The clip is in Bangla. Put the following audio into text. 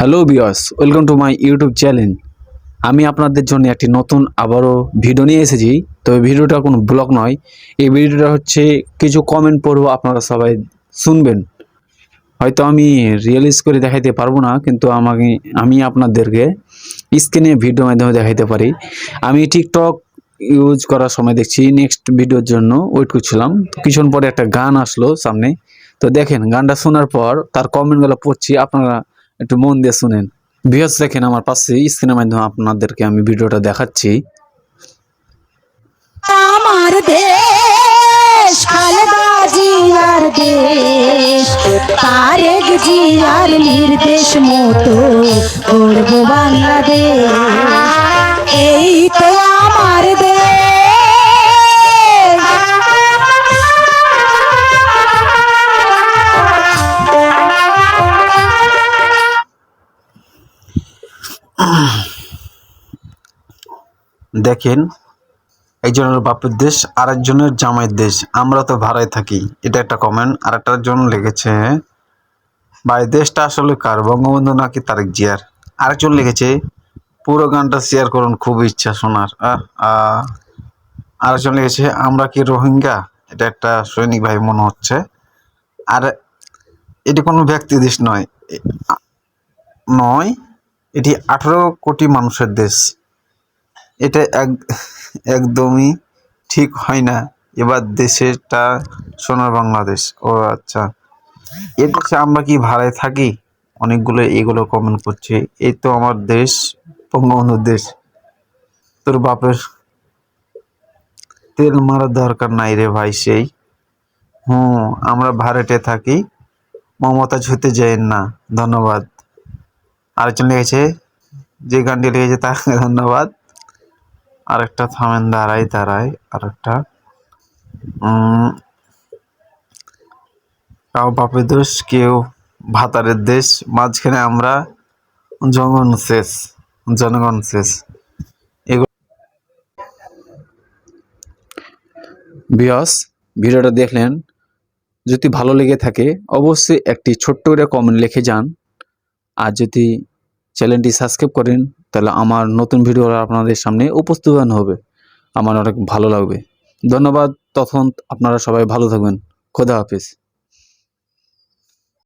Hello Biyas welcome to my YouTube channel আমি আপনাদের জন্য একটি নতুন আবারও ভিডিও নিয়ে এসেছি। তবে ভিডিওটা কোনো ব্লগ নয়। এই ভিডিওটা হচ্ছে কিছু কমেন্ট পড়ব, আপনারা সবাই শুনবেন। হয়তো আমি রিয়েলাইজ করে দেখাইতে পারব না, কিন্তু আমাকে, আমি আপনাদেরকে স্ক্রিনে ভিডিও মাধ্যমে দেখাইতে পারি। আমি টিকটক ইউজ করার সময় দেখছি নেক্সট ভিডিওর জন্য ওয়েট করছিলাম। কিছুক্ষণ পরে একটা গান আসলো সামনে। তো দেখেন, গানটা শোনার পর তার কমেন্টগুলো পড়ছি, আপনারা একটু মন দিয়ে শুনেন। বিহস দেখেন আমার পাশে স্ক্রিনের মাধ্যমে আপনাদেরকে আমি ভিডিওটা দেখাচ্ছি। আমার দেশ খালেদা জিয়ার দেশ, তারেক জিয়ার নির্দেশ মতো করব বাংলাদেশ। দেখেন, একজনের বাপের দেশ আর একজনের জামাইয়ের দেশ। আমরা তো ভাড়ায় থাকি। এটা একটা কমেন্ট আর একটার জন্য লিখেছে, ভাই, দেশটা আসলে কার? বঙ্গবন্ধু নাকি তারেক জিয়ার? আরেকজন লিখেছে, পুরো গানটা শেয়ার করুন, খুব ইচ্ছা শোনার। আরেকজন লিখেছে, আমরা কি রোহিঙ্গা? এটা একটা সৈনিক ভাই মনে হচ্ছে। আর এটি কোনো ব্যক্তি দেশ নয়। নয়। এটি আঠারো কোটি মানুষের দেশ। এটা এক, একদমই ঠিক হয় না। এবার দেশেরটা সোনার বাংলাদেশ। ও আচ্ছা। এ দেশে আমরা কি ভাড়ায় থাকি? অনেকগুলো এগুলো কমেন্ট করছে। এই তো আমার দেশ বঙ্গবন্ধুর দেশ। তোর বাপের তেল মারার দরকার নাই রে ভাই সেই। হুম, আমরা ভাড়াটে থাকি। মমতা ছুতে যাই না। ধন্যবাদ। আরেকজন লিখেছে যে গানটি লিখেছে তাকে ধন্যবাদ। আরেকটা থামেন, দাঁড়াই দাঁড়াই, আরেকটা। কাউ বাপের দোষ, কেউ ভাতারের দেশ, মাঝখানে আমরা জনগণ শেষ জনগণ শেষ। বিয়স ভিডিওটা দেখলেন। যদি ভালো লেগে থাকে, অবশ্যই একটি ছোট্ট করে কমেন্ট লিখে যান। আর যদি চ্যানেলটি সাবস্ক্রাইব করেন, তাহলে আমার নতুন ভিডিও আপনাদের সামনে উপস্থাপন হবে। আমার অনেক ভালো লাগবে। ধন্যবাদ তখন আপনারা সবাই ভালো থাকবেন। খোদা হাফিজ।